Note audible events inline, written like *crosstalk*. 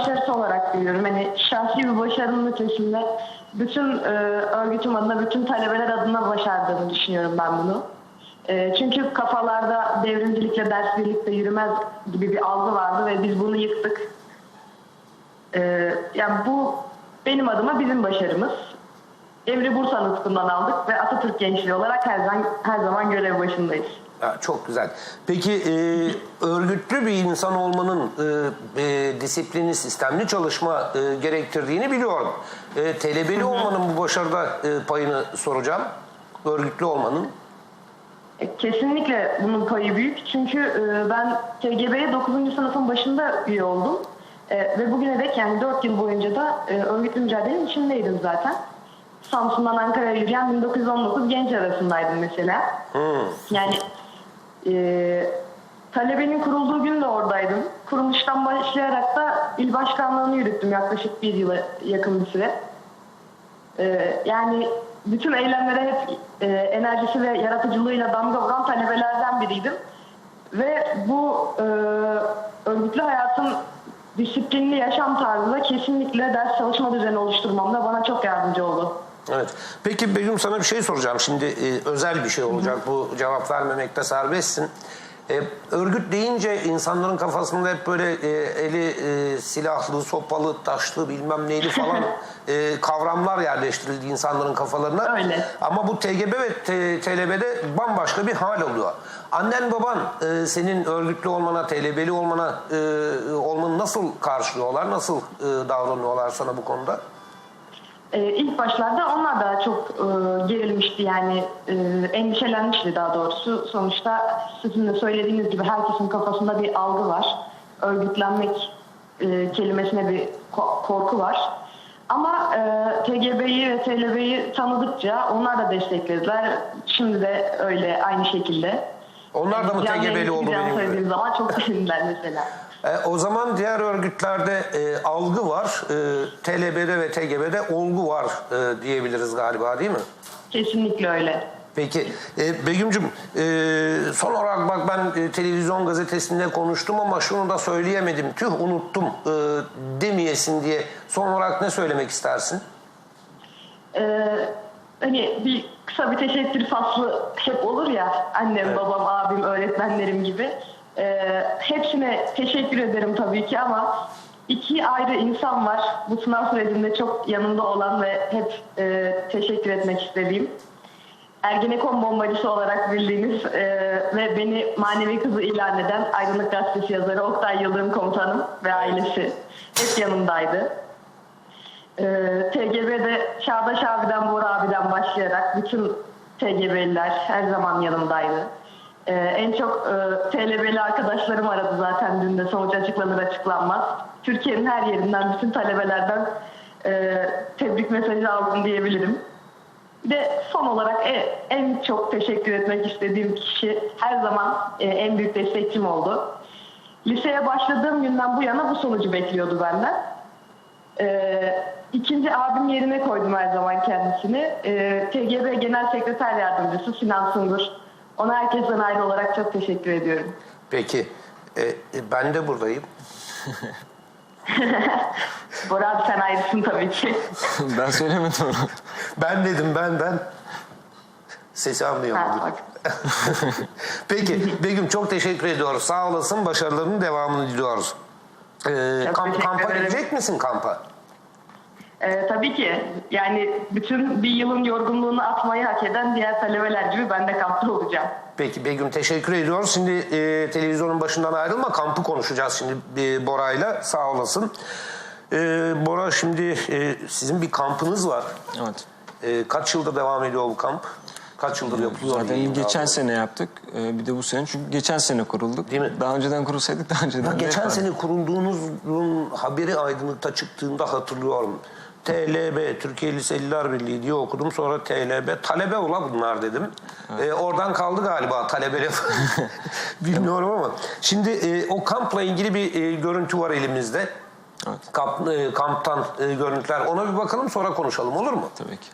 başarısı olarak görüyorum. Hani şahsi bir başarının ötesinde bütün e, örgütüm adına, bütün talebeler adına başardığını düşünüyorum ben bunu. E, çünkü kafalarda devrimcilikle ders birlikte yürümez gibi bir algı vardı ve biz bunu yıktık. E, yani bu benim adıma bizim başarımız. Emri Bursa Nıtkı'ndan aldık ve Atatürk Gençliği olarak her zaman, her zaman görev başındayız. Çok güzel. Peki e, örgütlü bir insan olmanın e, e, disiplini, sistemli çalışma e, gerektirdiğini biliyorum. E, telebeli olmanın bu başarıda e, payını soracağım. Örgütlü olmanın. E, Kesinlikle bunun payı büyük. Çünkü e, ben TGB'ye 9. sınıfın başında üye oldum. E, Ve bugüne dek yani 4 yıl boyunca da e, örgütlü mücadelenin içindeydim zaten. Samsun'dan Ankara'ya yürüyen 1919 genç arasındaydım mesela. Yani e, talebenin kurulduğu gün de oradaydım. Kuruluştan başlayarak da il başkanlığını yürüttüm yaklaşık bir yıla yakın bir süre. Ee, yani bütün eylemlere hep e, enerjisi ve yaratıcılığıyla damga vuran talebelerden biriydim. Ve bu e, örgütlü hayatın disiplinli yaşam tarzı da kesinlikle ders çalışma düzeni oluşturmamda bana çok yardımcı oldu. Evet. Peki Begüm sana bir şey soracağım. Şimdi e, özel bir şey olacak. Bu cevap vermemekte serbestsin. E, örgüt deyince insanların kafasında hep böyle e, eli e, silahlı, sopalı, taşlı bilmem neyli *laughs* falan e, kavramlar yerleştirildi insanların kafalarına. Öyle. Ama bu TGB ve T- TLB'de bambaşka bir hal oluyor. Annen baban e, senin örgütlü olmana, TLB'li olmana e, olmanı nasıl karşılıyorlar? Nasıl e, davranıyorlar sana bu konuda? Ee, ilk başlarda onlar da çok e, gerilmişti yani e, endişelenmişti daha doğrusu. Sonuçta sizin de söylediğiniz gibi herkesin kafasında bir algı var. Örgütlenmek e, kelimesine bir ko- korku var. Ama e, TGB'yi ve TLB'yi tanıdıkça onlar da desteklediler. Şimdi de öyle aynı şekilde. Onlar da mı TGB'li oldu benim zaman çok sevindiler mesela. E, o zaman diğer örgütlerde e, algı var, e, TLB'de ve TGB'de olgu var e, diyebiliriz galiba değil mi? Kesinlikle öyle. Peki e, Begüm'cüm e, son olarak bak ben e, televizyon gazetesinde konuştum ama şunu da söyleyemedim tüh unuttum e, demeyesin diye son olarak ne söylemek istersin? Ee, hani bir kısa bir teşekkür faslı hep olur ya annem, babam, abim, öğretmenlerim gibi. Ee, hepsine teşekkür ederim tabii ki ama iki ayrı insan var bu sınav sürecinde çok yanımda olan ve hep e, teşekkür etmek istediğim. Ergenekon bombacısı olarak bildiğiniz e, ve beni manevi kızı ilan eden Aydınlık Gazetesi yazarı Oktay Yıldırım komutanım ve ailesi hep yanımdaydı. Ee, TGB'de Çağdaş abiden, Bora abiden başlayarak bütün TGB'liler her zaman yanımdaydı. Ee, en çok e, TLB'li arkadaşlarım aradı zaten dün de sonuç açıklanır açıklanmaz. Türkiye'nin her yerinden bütün talebelerden e, tebrik mesajı aldım diyebilirim. Bir de son olarak e- en çok teşekkür etmek istediğim kişi her zaman e, en büyük destekçim oldu. Liseye başladığım günden bu yana bu sonucu bekliyordu benden. Ee, ikinci abim yerine koydum her zaman kendisini. Ee, TGB Genel Sekreter Yardımcısı Sinan Sungur. Ona herkesten ayrı olarak çok teşekkür ediyorum. Peki e, e, ben de buradayım. *laughs* Bora abi sen ayrısın tabii ki. *laughs* ben söylemedim onu. Ben dedim ben ben. Sesi Ha, anlayamadım. bak. *laughs* Peki Begüm çok teşekkür ediyoruz. Sağ olasın. Başarılarının devamını diliyoruz. Ee, kamp, kampa ederim. gidecek misin kampa? Ee, tabii ki yani bütün bir yılın yorgunluğunu atmayı hak eden diğer talebeler gibi ben de kampta olacağım. Peki Begüm teşekkür ediyoruz. Şimdi e, televizyonun başından ayrılma. Kampı konuşacağız şimdi e, Bora'yla. Sağ olasın. E, Bora şimdi e, sizin bir kampınız var. Evet. E, kaç yıldır devam ediyor bu kamp? Kaç yıldır yapılıyor? Zaten geçen doğrusu. sene yaptık. Ee, bir de bu sene. Çünkü geçen sene kurulduk. Değil mi? Daha önceden kurulsaydık daha önceden. De geçen sene kurulduğunuzun haberi aydınlıkta çıktığında hatırlıyorum. TLB, Türkiye Liseliler Birliği diye okudum. Sonra TLB, talebe ola bunlar dedim. Ee, oradan kaldı galiba talebe lafı. *laughs* Bilmiyorum ama. Şimdi e, o kampla ilgili bir e, görüntü var elimizde. Evet. Kamp, e, kamptan e, görüntüler. Ona bir bakalım sonra konuşalım olur mu? Tabii ki.